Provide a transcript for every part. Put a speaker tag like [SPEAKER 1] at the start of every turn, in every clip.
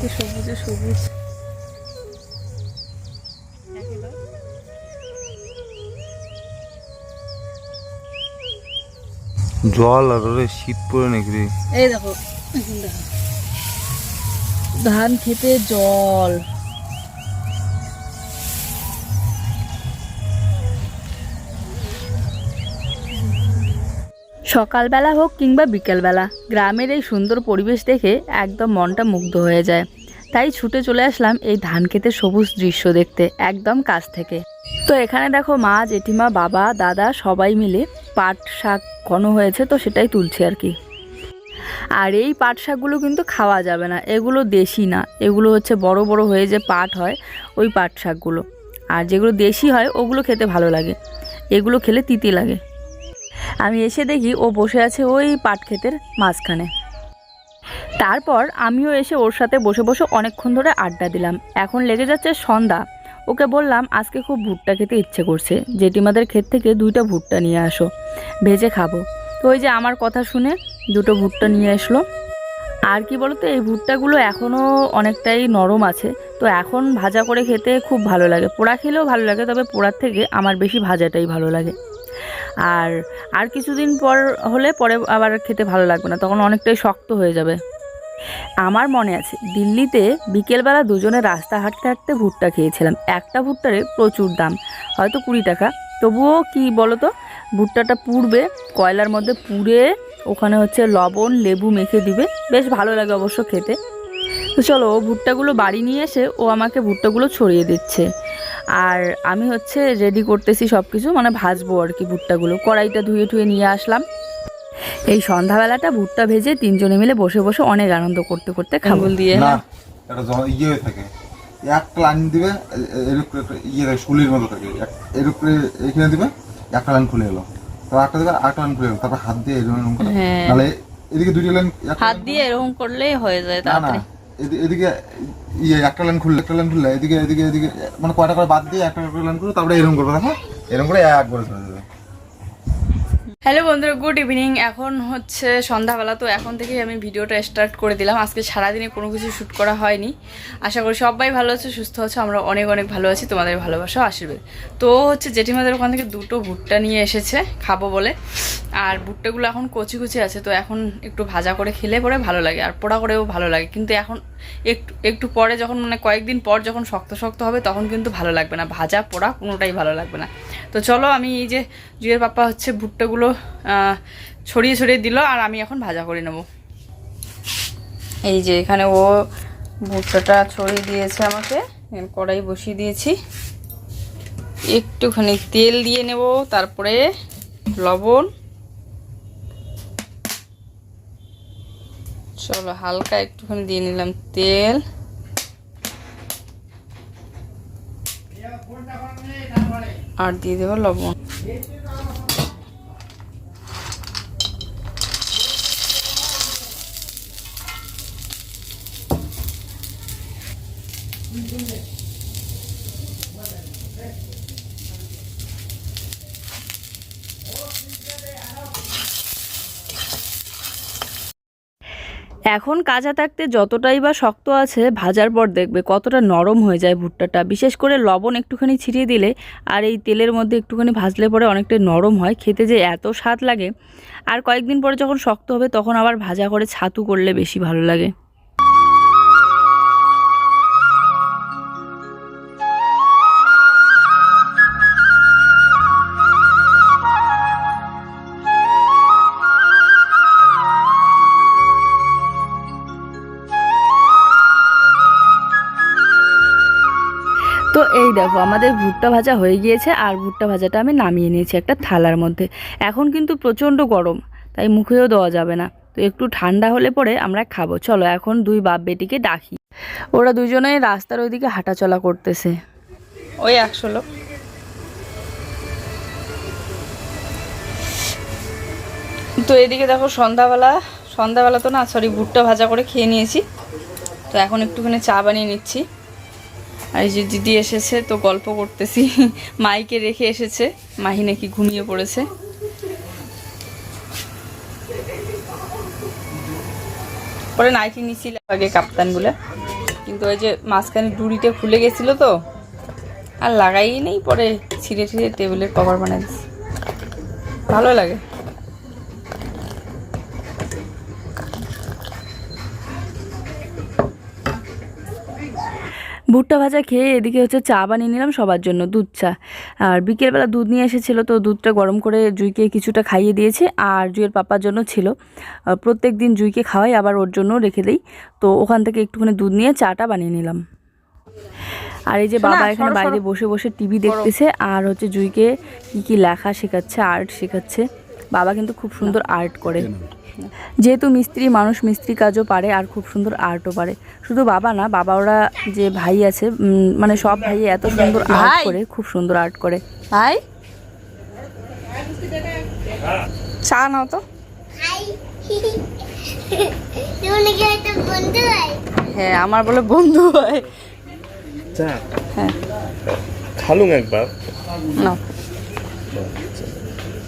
[SPEAKER 1] চারিদিকে সবুজে সবুজ।
[SPEAKER 2] জল আর ওরে শীত পড়ে নাকি রে?
[SPEAKER 1] এই দেখো। ধান খেতে জল। সকালবেলা হোক কিংবা বিকেলবেলা, গ্রামের এই সুন্দর পরিবেশ দেখে একদম মনটা মুগ্ধ হয়ে যায়। তাই ছুটে চলে আসলাম এই ধান খেতে সবুজ দৃশ্য দেখতে, একদম কাছ থেকে। তো এখানে দেখো মা, জেঠিমা, বাবা, দাদা সবাই মিলে পাট শাক ঘন হয়েছে তো সেটাই তুলছে আর কি। আর এই পাট শাকগুলো কিন্তু খাওয়া যাবে না, এগুলো দেশি না, এগুলো হচ্ছে বড় বড় হয়ে যে পাট হয়, ওই পাট শাকগুলো। আর যেগুলো দেশি হয়, ওগুলো খেতে ভালো লাগে। এগুলো খেলে তিতি লাগে। আমি এসে দেখি ও বসে আছে ওই পাট ক্ষেতের মাঝখানে। তারপর আমিও এসে ওর সাথে বসে বসে অনেকক্ষণ ধরে আড্ডা দিলাম। এখন লেগে যাচ্ছে সন্ধ্যা। ওকে বললাম, আজকে খুব ভুট্টা খেতে ইচ্ছে করছে। জেঠিমাদের ক্ষেত থেকে দুইটা ভুট্টা নিয়ে আসো। ভেজে খাব। তো ওই যে আমার কথা শুনে দুটো ভুট্টা নিয়ে আসলো। আর কি বলতো, এই ভুট্টাগুলো এখনও অনেকটাই নরম আছে। তো এখন ভাজা করে খেতে খুব ভালো লাগে। পোড়া খেলেও ভালো লাগে, তবে পোড়ার থেকে আমার বেশি ভাজাটাই ভালো লাগে। আর আর কিছুদিন পর হলে পরে আবার খেতে ভালো লাগবে না, তখন অনেকটাই শক্ত হয়ে যাবে। আমার মনে আছে, দিল্লিতে বিকেলবেলা দুজনে রাস্তা হাঁটতে হাঁটতে ভুট্টা খেয়েছিলাম। একটা ভুট্টারে প্রচুর দাম, হয়তো কুড়ি টাকা। তবুও কি বলো তো ভুট্টাটা পুড়বে, কয়লার মধ্যে পুড়ে ওখানে হচ্ছে লবণ, লেবু মেখে দিবে। বেশ ভালো লাগে অবশ্য খেতে। তো চলো, ও ভুট্টাগুলো বাড়ি নিয়ে এসে ও আমাকে ভুট্টাগুলো ছড়িয়ে দিচ্ছে। আর আমি হচ্ছে রেডি করতেছি সব কিছু মানে ভাজবো আর কি ভুট্টাগুলো। কড়াইটা ধুয়ে টুয়ে নিয়ে আসলাম। এই সন্ধ্যাবেলাটা ভুট্টা ভেজে তিনজনে মিলে বসে বসে অনেক আনন্দ করতে করতে খাব। দিয়ে
[SPEAKER 2] না এটা ইয়ে থাকে। লাইন দিবে ইয়ে থাকে, শুলির মতো থাকে। এর উপরে এখানে দিবে একটা লাইন খুলে এলো। তারপর একটা দিবে আরেকটা লাইন খুলে এলো। তারপর হাত দিয়ে এরকম করে
[SPEAKER 1] হ্যাঁ।
[SPEAKER 2] এদিকে দুইটা লাইন
[SPEAKER 1] হাত দিয়ে এরকম করলেই হয়ে যায় তাড়াতাড়ি।
[SPEAKER 2] এদিকে ইয়ে একটা লাইন খুললে, একটা লাইন খুললে, এদিকে এদিকে এদিকে মানে কয়টা করে বাদ দিয়ে একটা লাইন তারপরে এরকম করবে, দেখো? এরকম করে এক করে চলে যাবে।
[SPEAKER 1] হ্যালো বন্ধুরা, গুড ইভিনিং। এখন হচ্ছে সন্ধ্যাবেলা, তো এখন থেকেই আমি ভিডিওটা স্টার্ট করে দিলাম। আজকে সারাদিনে কোনো কিছু শ্যুট করা হয়নি। আশা করি সবাই ভালো আছে, সুস্থ আছে, আমরা অনেক অনেক ভালো আছি, তোমাদের ভালোবাসা আশীর্বাদ। তো হচ্ছে জেঠিমাদের ওখান থেকে দুটো ভুট্টা নিয়ে এসেছে, খাব বলে। আর ভুট্টাগুলো এখন কচি কুচি আছে, তো এখন একটু ভাজা করে খেলে পরে ভালো লাগে, আর পোড়া করেও ভালো লাগে। কিন্তু এখন একটু একটু পরে যখন মানে কয়েকদিন পর যখন শক্ত শক্ত হবে, তখন কিন্তু ভালো লাগবে না। ভাজা, পোড়া কোনোটাই ভালো লাগবে না। তো চলো আমি এই যে জুয়ের পাপা হচ্ছে ভুট্টাগুলো ছড়িয়ে ছড়িয়ে দিল, আর আমি এখন ভাজা করে নেব। এই যে এখানে ও ভুট্টাটা ছড়িয়ে দিয়েছে আমাকে কড়াই বসিয়ে দিয়েছি। একটুখানি তেল দিয়ে নেব, তারপরে লবণ চলো হালকা একটুখানি দিয়ে নিলাম তেল। আর দিয়ে দেবো লবণ। এখন কাঁচা থাকতে যতটাই বা শক্ত আছে, ভাজার পর দেখবে কতটা নরম হয়ে যায় ভুট্টাটা। বিশেষ করে লবণ একটুখানি ছিটিয়ে দিলে আর এই তেলের মধ্যে একটুখানি ভাজলে পরে অনেকটাই নরম হয়, খেতে যে এত স্বাদ লাগে। আর কয়েকদিন পরে যখন শক্ত হবে, তখন আবার ভাজা করে ছাতু করলে বেশি ভালো লাগে। এই দেখো, আমাদের ভুট্টা ভাজা হয়ে গিয়েছে আর ভুট্টা ভাজাটা আমি নামিয়ে নিয়েছি একটা থালার মধ্যে। এখন কিন্তু প্রচণ্ড গরম, তাই মুখেও দেওয়া যাবে না। তো একটু ঠান্ডা হলে পরে আমরা খাব। চলো, এখন দুই বাপ বেটিকে ডাকি। ওরা দুজনেই রাস্তার ওইদিকে হাঁটাচলা করতেছে। ওই একশো লোক। তো এদিকে দেখো সন্ধ্যাবেলা সন্ধ্যাবেলা তো না সরি ভুট্টা ভাজা করে খেয়ে নিয়েছি। তো এখন একটুখানি চা বানিয়ে নিচ্ছি। আর যে দিদি এসেছে, তো গল্প করতেছি। মাইকে রেখে এসেছে। মাহি নাকি ঘুমিয়ে পড়েছে। পরে নাইটি নিছিল আগে কাপ্তানগুলো। কিন্তু ওই যে মাঝখানে ডুরিটা খুলে গেছিল তো। আর লাগাই নেই, পরে ছিঁড়ে ছিঁড়ে টেবিলের কভার বানাই ভালো লাগে। ভুট্টা ভাজা খেয়ে এদিকে হচ্ছে চা বানিয়ে নিলাম সবার জন্য দুধ চা। আর বিকেলবেলা দুধ নিয়ে এসেছিল তো দুধটা গরম করে জুইকে কিছুটা খাইয়ে দিয়েছে আর জুইয়ের পাপার জন্য ছিল। প্রত্যেক দিন জুইকে খাওয়াই আবার ওর জন্য রেখে দিই। তো ওখান থেকে একটুখানি দুধ নিয়ে চাটা বানিয়ে নিলাম। আর এই যে বাবা এখানে বাইরে বসে বসে টিভি দেখতেছে আর হচ্ছে জুইকে কি কি লেখা শেখাচ্ছে আর্ট শেখাচ্ছে। বাবা কিন্তু খুব সুন্দর আর্ট করে। যেহেতু মিস্ত্রি মানুষ মিস্ত্রি কাজও পারে আর খুব সুন্দর আর্টও পারে। শুধু বাবা না বাবা ওরা যে ভাই আছে মানে সব ভাই এত সুন্দর আর্ট করে খুব সুন্দর আর্ট করে। ভাই? চা নাও তো।
[SPEAKER 3] হয়
[SPEAKER 1] হ্যাঁ আমার বলে বন্ধু হয়। হ্যাঁ।
[SPEAKER 4] একবার।
[SPEAKER 1] নাও।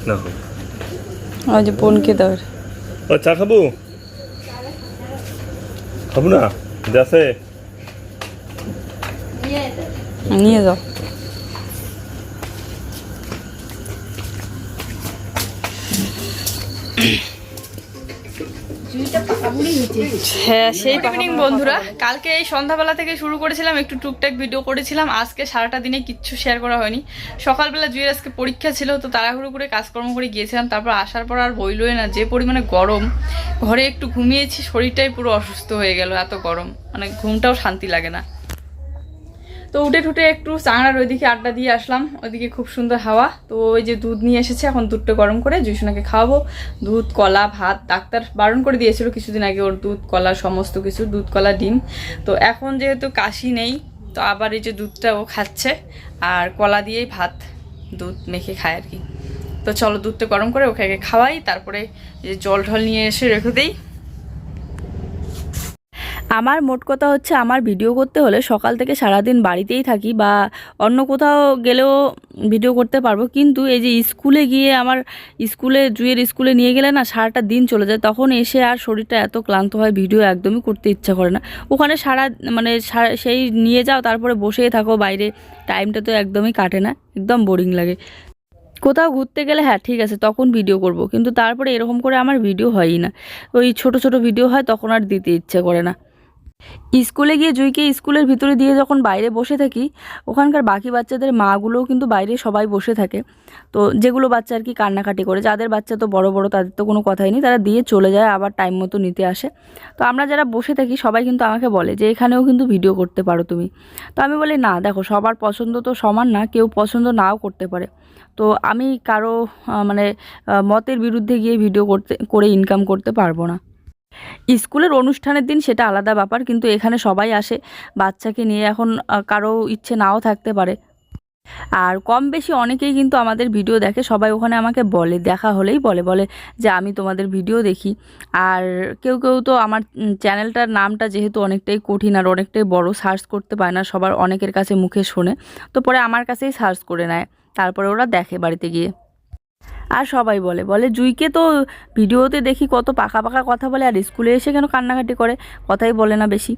[SPEAKER 4] না
[SPEAKER 1] ওই যে বোনকে দাও।
[SPEAKER 4] ও চা খাব? খাব না? যাচ্ছে
[SPEAKER 1] নিয়ে যাও। হ্যাঁ সেই ইভিনিং বন্ধুরা। কালকে এই সন্ধ্যাবেলা থেকে শুরু করেছিলাম, একটু টুকটাক ভিডিও করেছিলাম। আজকে সারাটা দিনে কিচ্ছু শেয়ার করা হয়নি। সকালবেলা জুয়ের আজকে পরীক্ষা ছিল, তো তাড়াহুড়ো করে কাজকর্ম করে গিয়েছিলাম। তারপর আসার পর আর বইলই না, যে পরিমাণে গরম। ঘরে একটু ঘুমিয়েছি, শরীরটাই পুরো অসুস্থ হয়ে গেল, এত গরম। মানে ঘুমটাও শান্তি লাগে না। তো উঠে ঠুটে একটু চাংড়ার ওইদিকে আড্ডা দিয়ে আসলাম। ওইদিকে খুব সুন্দর হাওয়া। তো ওই যে দুধ নিয়ে এসেছে, এখন দুধটা গরম করে জুইসোনাকে খাওয়াবো। দুধ, কলা, ভাত, ডাক্তার বারণ করে দিয়েছিল কিছুদিন আগে ওর দুধ, কলা, সমস্ত কিছু, দুধ, কলা, ডিম। তো এখন যেহেতু কাশি নেই, তো আবার এই যে দুধটা ও খাচ্ছে, আর কলা দিয়েই ভাত, দুধ মেখে খায় আর কি। তো চলো দুধটা গরম করে ওকে আগে খাওয়াই, তারপরে যে জল ঢল নিয়ে এসে রেখে দেই। আমার মোট কথা হচ্ছে আমার ভিডিও করতে হলে সকাল থেকে সারাদিন বাড়িতেই থাকি বা অন্য কোথাও গেলেও ভিডিও করতে পারব। কিন্তু এই যে স্কুলে গিয়ে আমার স্কুলে জুয়ের স্কুলে নিয়ে গেলে না সারাটা দিন চলে যায়। তখন এসে আর শরীরটা এত ক্লান্ত হয় ভিডিও একদমই করতে ইচ্ছা করে না। ওখানে সারা মানে সেই নিয়ে যাও, তারপরে বসেই থাকো, বাইরে টাইমটা তো একদমই কাটে না, একদম বোরিং লাগে। কোথাও ঘুরতে গেলে হ্যাঁ ঠিক আছে, তখন ভিডিও করব। কিন্তু তারপরে এরকম করে আমার ভিডিও হয়ই না। ওই ছোট ছোট ভিডিও হয়, তখন আর দিতে ইচ্ছে করে না। স্কুলে গিয়ে জুইকে স্কুলের ভিতরে দিয়ে যখন বাইরে বসে থাকি, ওখানকার বাকি বাচ্চাদের মাগুলোও কিন্তু বাইরে সবাই বসে থাকে। তো যেগুলো বাচ্চা আর কি কান্নাকাটি করে, যাদের বাচ্চা তো বড় বড়, তাদের তো কোনো কথাই নেই, তারা দিয়ে চলে যায়, আবার টাইম মতো নিতে আসে। তো আমরা যারা বসে থাকি, সবাই কিন্তু আমাকে বলে যে, এখানেও কিন্তু ভিডিও করতে পারো তুমি। তো আমি বলি, না, দেখো, সবার পছন্দ তো সমান না, কেউ পছন্দ নাও করতে পারে। তো আমি কারও মানে মতের বিরুদ্ধে গিয়ে ভিডিও করতে, করে ইনকাম করতে পারব না। স্কুলের অনুষ্ঠানের দিন সেটা আলাদা ব্যাপার, কিন্তু এখানে সবাই আসে। বাচ্চাকে নিয়ে এখন কারও ইচ্ছে নাও থাকতে পারে। আর কম বেশি অনেকেই কিন্তু আমাদের ভিডিও দেখে, সবাই ওখানে আমাকে বলে, দেখা হলেই বলে বলে যে, আমি তোমাদের ভিডিও দেখি। আর কেউ কেউ তো আমার চ্যানেলটার নামটা যেহেতু অনেকটাই কঠিন আর অনেকটাই বড় সার্চ করতে পায় না, সবার অনেকের কাছে মুখে শোনে। তো পরে আমার কাছেই সার্চ করে নেয়, তারপরে ওরা দেখে বাড়িতে গিয়ে। আর সবাই বলে বলে, জুইকে তো ভিডিওতে দেখি কত পাকা পাকা কথা বলে আর স্কুলে এসে কেন কান্নাকাটি করে? কথাই বলে না বেশি।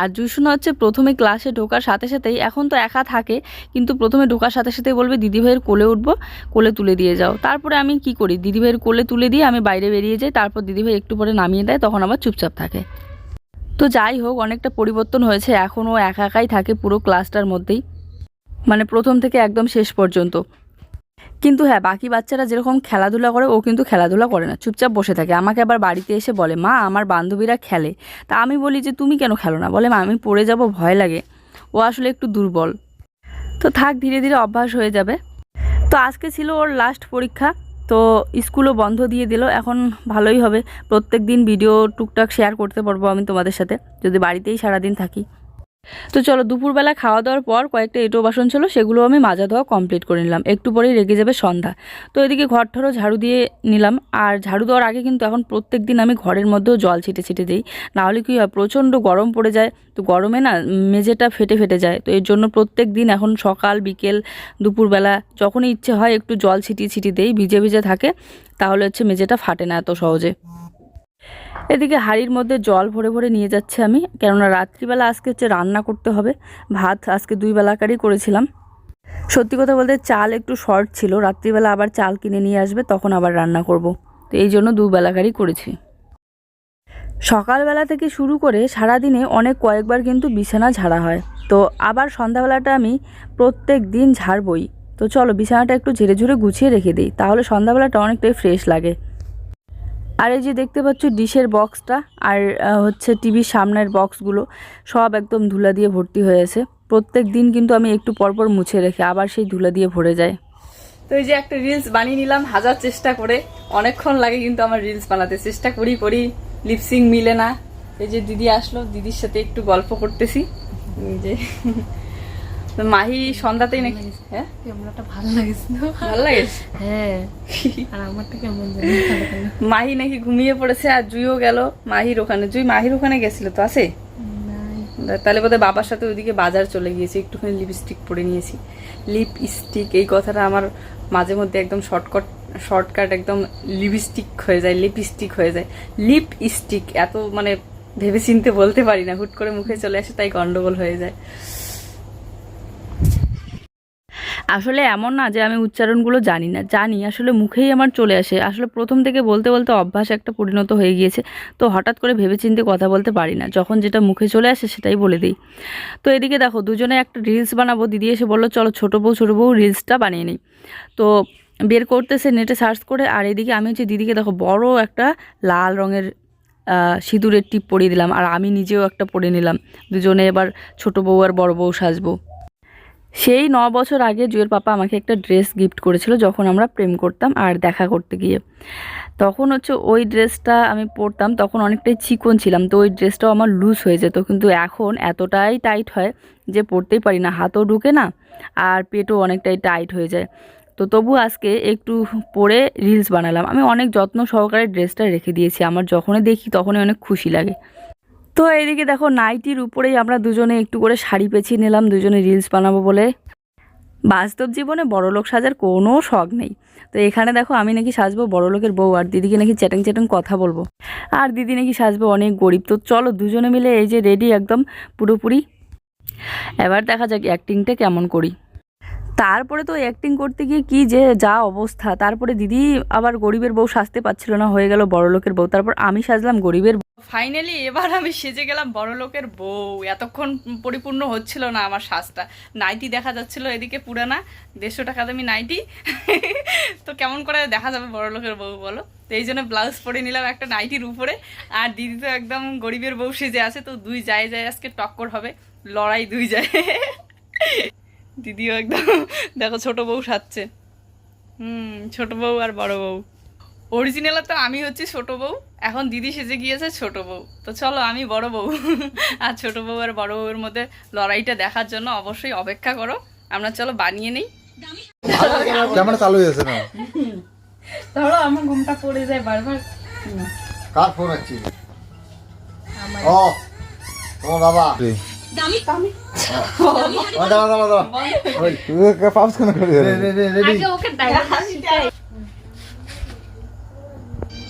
[SPEAKER 1] আর জুইশোনা হচ্ছে প্রথমে ক্লাসে ঢোকার সাথে সাথেই, এখন তো একা থাকে, কিন্তু প্রথমে ঢোকার সাথে সাথেই বলবে, দিদিভাইয়ের কোলে উঠবো, কোলে তুলে দিয়ে যাও। তারপরে আমি কি করি? দিদিভাইয়ের কোলে তুলে দিয়ে আমি বাইরে বেরিয়ে যাই, তারপর দিদিভাই একটু পরে নামিয়ে দেয়, তখন আবার চুপচাপ থাকে। তো যাই হোক, অনেকটা পরিবর্তন হয়েছে, এখনও একা একাই থাকে পুরো ক্লাসটার মধ্যেই। মানে প্রথম থেকে একদম শেষ পর্যন্ত। কিন্তু হ্যাঁ বাকি বাচ্চারা যেরকম খেলাধুলা করে, ও কিন্তু খেলাধুলা করে না, চুপচাপ বসে থাকে। আমাকে আবার বাড়িতে এসে বলে, মা, আমার বান্ধবীরা খেলে। তা আমি বলি যে, তুমি কেন খেলো না? বলে, মা, আমি পড়ে যাব, ভয় লাগে। ও আসলে একটু দুর্বল। তো থাক, ধীরে ধীরে অভ্যাস হয়ে যাবে। তো আজকে ছিল ওর লাস্ট পরীক্ষা। তো স্কুলও বন্ধ দিয়ে দিল। এখন ভালোই হবে। প্রত্যেক দিন ভিডিও টুকটাক শেয়ার করতে পারব আমি তোমাদের সাথে। যদি বাড়িতেই সারাদিন থাকি। তো চলো, দুপুরবেলা খাওয়া দাওয়ার পর কয়েকটা এঁটো বাসন ছিল, সেগুলো আমি মাজা ধোয়া কমপ্লিট করে নিলাম। একটু পরেই রেগে যাবে সন্ধ্যা। তো এদিকে ঘর ঠরও ঝাড়ু দিয়ে নিলাম। আর ঝাড়ু দেওয়ার আগে কিন্তু এখন প্রত্যেক দিন আমি ঘরের মধ্যেও জল ছিটে ছিটে দিই। নাহলে কী হয়, প্রচণ্ড গরম পড়ে যায়। তো গরমে না মেঝেটা ফেটে ফেটে যায়। তো এর জন্য প্রত্যেক দিন এখন সকাল, বিকেল, দুপুরবেলা যখনই ইচ্ছে হয় একটু জল ছিটিয়ে ছিটিয়ে দেই, ভিজে ভিজে থাকে, তাহলে হচ্ছে মেঝেটা ফাটে না এত সহজে। এদিকে হাঁড়ির মধ্যে জল ভরে ভরে নিয়ে যাচ্ছে আমি, কেননা রাত্রিবেলা আজকে হচ্ছে রান্না করতে হবে। ভাত আজকে দুই বেলাকারই করেছিলাম। সত্যি কথা বলতে চাল একটু শর্ট ছিল, রাত্রিবেলা আবার চাল কিনে নিয়ে আসবে, তখন আবার রান্না করব। তো এই জন্য দুবেলাকারই করেছি। সকালবেলা থেকে শুরু করে সারাদিনে অনেক কয়েকবার কিন্তু বিছানা ঝাড়া হয়। তো আবার সন্ধ্যাবেলাটা আমি প্রত্যেক দিন ঝাড়বই। তো চলো বিছানাটা একটু ঝেড়ে ঝুড়ে গুছিয়ে রেখে দিই, তাহলে সন্ধ্যাবেলাটা অনেকটাই ফ্রেশ লাগে। আর এই যে দেখতে পাচ্ছ ডিশের বক্সটা, আর হচ্ছে টিভির সামনের বক্সগুলো সব একদম ধুলা দিয়ে ভর্তি হয়েছে প্রত্যেক দিন কিন্তু আমি একটু পরপর মুছে রেখে আবার সেই ধুলা দিয়ে ভরে যায়। তো এই যে একটা রিলস বানিয়ে নিলাম, হাজার চেষ্টা করে। অনেকক্ষণ লাগে কিন্তু আমার রিলস বানাতে। চেষ্টা করি করি লিপসিং মিলে না। এই যে দিদি আসলো, দিদির সাথে একটু গল্প করতেছি। এই যে মাহি সন্ধ্যাতেই নাকি হ্যাঁ?
[SPEAKER 5] ক্যামেরাটা ভালো লাগেছিল
[SPEAKER 1] ভালো লাগে
[SPEAKER 5] হ্যাঁ। আর আমারটা কেমন জানি।
[SPEAKER 1] মাহি নাকি ঘুমিয়ে পড়েছে আর জুইও গেল মাহির ওখানে। জুই মাহির ওখানে গেছিল তো আছে? তাহলে বোধহয় বাবার সাথে ওইদিকে বাজার চলে গিয়েছে একটুখানি লিপস্টিক পরে নিয়েছি। লিপস্টিক এই কথাটা আমার মাঝে মধ্যে একদম শর্টকাট শর্টকাট একদম লিপস্টিক হয়ে যায় লিপস্টিক হয়ে যায়। লিপস্টিক এত মানে ভেবে চিনতে বলতে পারি না হুট করে মুখে চলে আসে তাই গন্ডগোল হয়ে যায়। আসলে এমন না যে আমি উচ্চারণগুলো জানি না, জানি আসলে মুখেই আমার চলে আসে। আসলে প্রথম থেকে বলতে বলতে অভ্যাস একটা পরিণত হয়ে গিয়েছে, তো হঠাৎ করে ভেবেচিন্তে কথা বলতে পারি না। যখন যেটা মুখে চলে আসে সেটাই বলে দিই। তো এদিকে দেখো, দুজনে একটা রিলস বানাবো। দিদি এসে বলল, চলো ছোটো বউ ছোটো বউ রিলসটা বানিয়ে নিই। তো বের করতেছে নেটে সার্চ করে, আর এদিকে আমি হচ্ছে দিদিকে দেখো বড় একটা লাল রঙের সিঁদুরের টিপ পরিয়ে দিলাম, আর আমি নিজেও একটা পরে নিলাম। দুজনে এবার ছোটো বউ আর বড় বউ সাজবো। সেই ন বছর আগে জুয়ের পাপা আমাকে একটা ড্রেস গিফট করেছিল যখন আমরা প্রেম করতাম আর দেখা করতে গিয়ে। তখন হচ্ছে ওই ড্রেসটা আমি পরতাম, তখন অনেকটাই চিকন ছিলাম, তো ওই ড্রেসটাও আমার লুজ হয়ে যেত। কিন্তু এখন এতটাই টাইট হয় যে পরতেই পারি না, হাতও ঢুকে না আর পেটও অনেকটাই টাইট হয়ে যায়। তো তবু আজকে একটু পরে রিলস বানালাম। আমি অনেক যত্ন সহকারে ড্রেসটা রেখে দিয়েছি, আমার যখনই দেখি তখনই অনেক খুশি লাগে। তো এইদিকে দেখো নাইটির উপরেই আমরা দুজনে একটু করে শাড়ি পেঁচিয়ে নিলাম, দুজনে রিলস বানাবো বলে। বাস্তব জীবনে বড়লোক সাজার কোনো শখ নেই। তো এখানে দেখো আমি নাকি সাজবো বড়লোকের বউ আর দিদিকে নাকি চ্যাটাং চ্যাটাং কথা বলব। আর দিদি নাকি সাজবে অনেক গরিব। তো চলো দুজনে মিলে এই যে রেডি একদম পুরোপুরি। এবার দেখা যাক অ্যাক্টিংটা কেমন করি। তারপরে তো অ্যাক্টিং করতে গিয়ে কি যে যা অবস্থা। তারপরে দিদি আবার গরিবের বউ সাজতে পারছিল না, হয়ে গেল বড় লোকের বউ। তারপর আমি সাজলাম গরিবের ফাইনালি এবার আমি সেজে গেলাম বড় লোকের বউ। এতক্ষণ পরিপূর্ণ হচ্ছিল না আমার শ্বাসটা নাইটি দেখা যাচ্ছিল এদিকে পুরানা, দেড়শো টাকা দামি নাইটি। তো কেমন করে দেখা যাবে বড় লোকের বউ, বলো? তো এই জন্য ব্লাউজ পরে নিলাম একটা নাইটির উপরে। আর দিদি তো একদম গরিবের বউ সেজে আছে, তো দুই যায় যায় আজকে টক্কর হবে। লড়াই দুই যায়। দিদিও একদম, দেখো ছোট বউ সাজছে। হুম, ছোট বউ আর বড় বউ। অরিজিনাল তো আমি হচ্ছি ছোট বউ। এখন দিদি সেজে গিয়েছে ছোট বউ। তো চলো আমি বড় বউ। আর ছোট বউ আর বড় বউয়ের মধ্যে লড়াইটা দেখার জন্য অবশ্যই অপেক্ষা করো। আমরা চলো বানিয়ে নেই।
[SPEAKER 2] ক্যামেরা চালু হয়েছে না?
[SPEAKER 1] ধরো আমার ঘুমটা পড়ে যায় বারবার।
[SPEAKER 2] কার ফোন আছে? ও তোমার বাবা। দাঁড়া, দাঁড়া, দাঁড়া। কেন করে?
[SPEAKER 5] আগে ওকে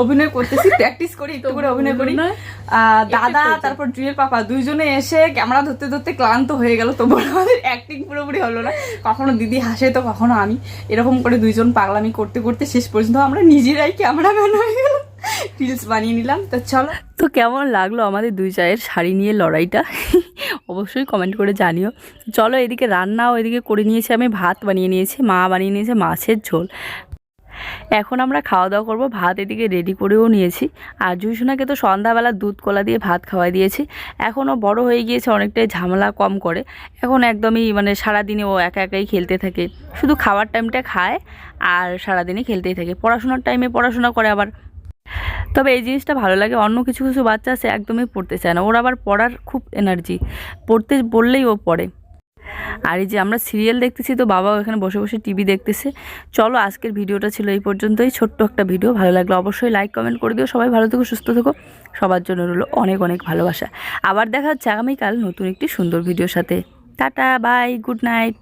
[SPEAKER 1] অভিনয় করতেছি প্র্যাকটিস করি একটু করে অভিনয় করি। দাদা তারপর জুয়ের পাপা দুইজনে এসে ক্যামেরা ধরতে ধরতে ক্লান্ত হয়ে গেল তবু আমাদের অ্যাক্টিং পুরোপুরি হলো না। কখনো দিদি হাসে তো কখনো আমি। এরকম করে দুইজন পাগলামি করতে করতে শেষ পর্যন্ত আমরা নিজেরাই ক্যামেরাম্যান হয়ে গেলাম। রিলস বানিয়ে নিলাম তো চলো। তো কেমন লাগল আমাদের দুই চায়ের শাড়ি নিয়ে লড়াইটা? অবশ্যই কমেন্ট করে জানিও। চলো এদিকে রান্নাও এদিকে করে নিয়েছি আমি ভাত বানিয়ে নিয়েছি মা বানিয়ে নিয়েছে মাছের ঝোল। এখন আমরা খাওয়া দাওয়া করব, ভাত এদিকে রেডি করেও নিয়েছি। আর জুইসোনাকে তো সন্ধ্যাবেলা দুধ কলা দিয়ে ভাত খাওয়াই দিয়েছি। এখনও বড় হয়ে গিয়েছে, অনেকটাই ঝামেলা কম করে। এখন একদমই মানে সারাদিনে ও একা একাই খেলতে থাকে। শুধু খাওয়ার টাইমটা খায় আর সারাদিনে খেলতেই থাকে। পড়াশোনার টাইমে পড়াশোনা করে আবার। তবে এই জিনিসটা ভালো লাগে, অন্য কিছু কিছু বাচ্চা আছে একদমই পড়তে চায় না। ওর আবার পড়ার খুব এনার্জি পড়তে বললেই ও পড়ে। আর এই যে আমরা সিরিয়াল দেখতেছি, তো বাবাও এখানে বসে বসে টিভি দেখতেছে। চলো, আজকের ভিডিওটা ছিল এই পর্যন্তই। ছোট্ট একটা ভিডিও, ভালো লাগল অবশ্যই লাইক কমেন্ট করে দিও। সবাই ভালো থেকো, সুস্থ থেকো। সবার জন্য রইল অনেক অনেক ভালোবাসা। আবার দেখা হচ্ছে আগামীকাল নতুন একটি সুন্দর ভিডিওর সাথে। Tata bye good night